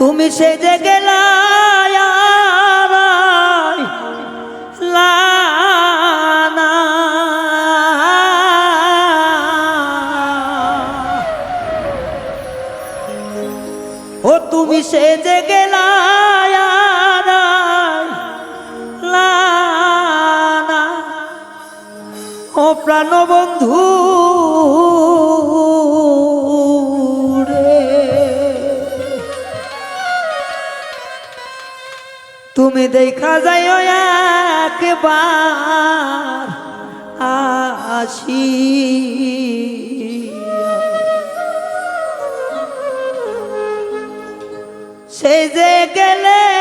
তুমি সে যে গেলা ও তুমি সে যে গেলা ও প্রাণবন্ধু রে তুমি দেখা যায় একবার আসি সে যে গেলে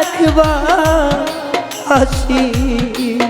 একবার আসিয়া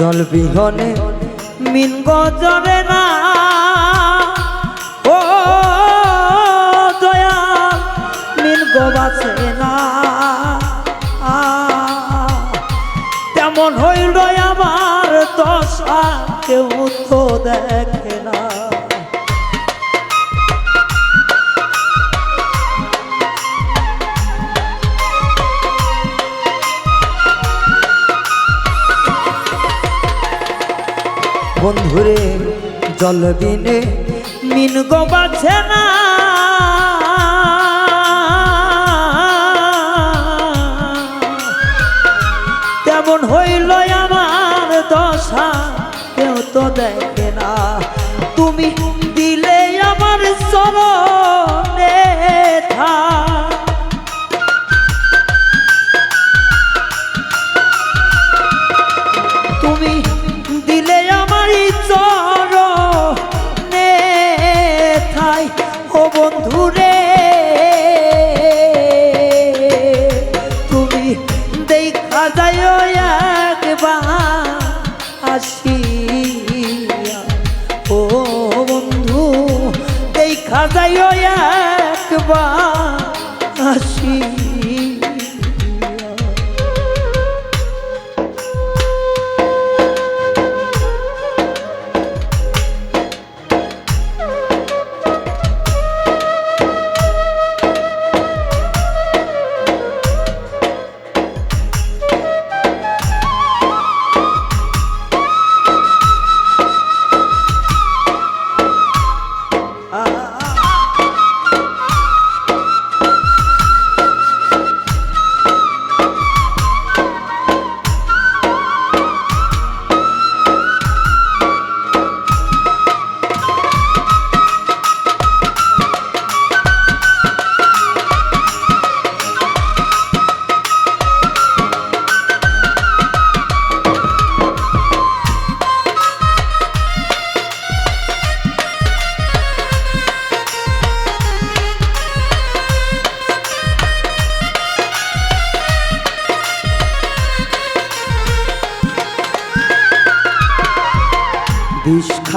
জল বিহনে মিন গজরে না। ও দয়া মিন গবাছে না। তেমন হইল আমার দশা, কেউ তো দেখে না। বন্ধুরে জল বিনে মিন গোবাছে না। তেমন হইল আমার দশা, কেউ তো দেখে না। তুমি দিলে আমার চরণে। যায় একবার আসিয়া। ও বন্ধু দেখা যায় একবার আসিয়া।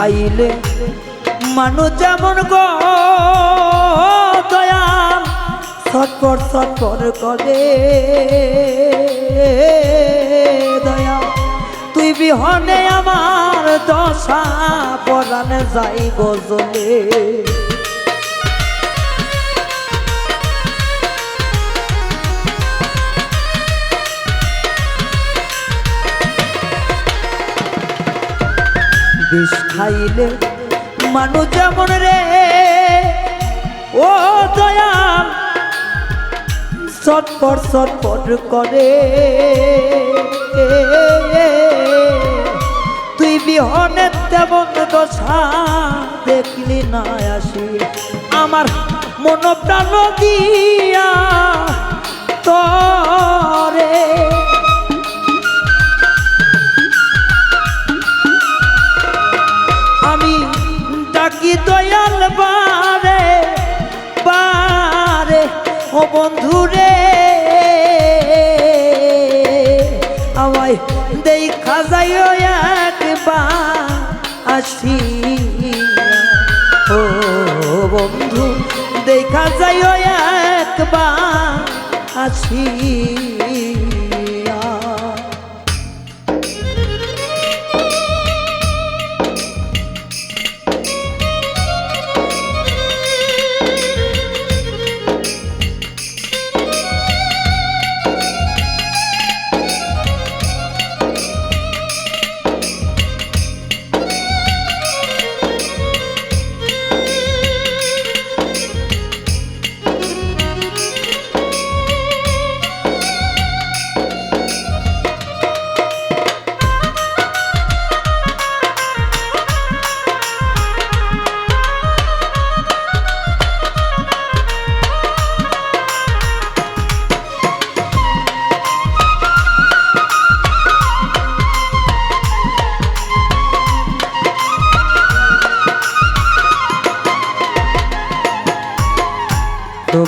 খাইলে মানুষ যেমন গো দয়াল ছটপট ছটপট করে। দয়া তুই বিহনে আমার দশা পরাণে যাইব জলে। বিষ খাইলে মানুষ যেমন রে। ও দয়াল, চটপট চটপট করে। তুই বিহনে তেমন দশা দেখলি না আসি। আমার মন প্রাণ দিয়া তরে। বন্ধুরে আমায় দেখা যাইও একবার আসি। ও বন্ধু দেখা যাইও একবার আসিয়া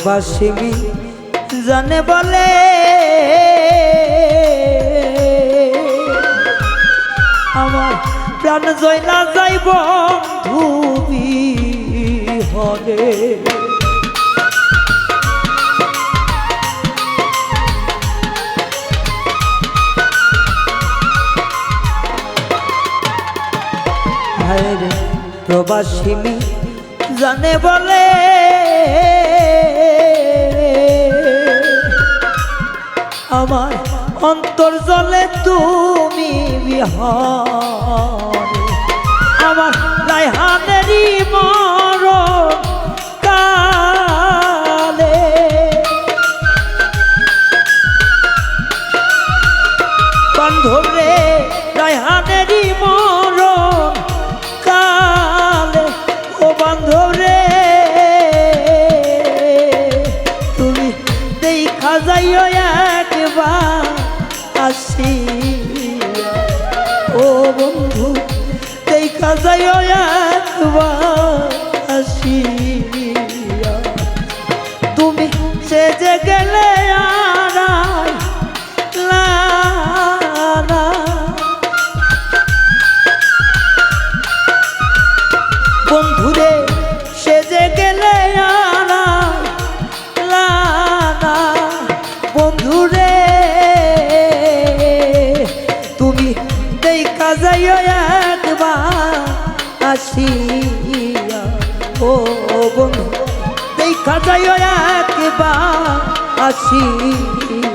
প্রবাসিনী জানে বলে। আমার প্রাণ জয়লা যাইব ধুবি হরে রে প্রবাসিনী জানে বলে। আমার অন্তর জলে তুমি বিহারে। আমার লাইহানেরই মর কালে। রায়হানেরই মরণ কালে। তুমি একবার আসিয়া ও বন্ধু দেখা যাইও একবার যাইও একবার আসিয়া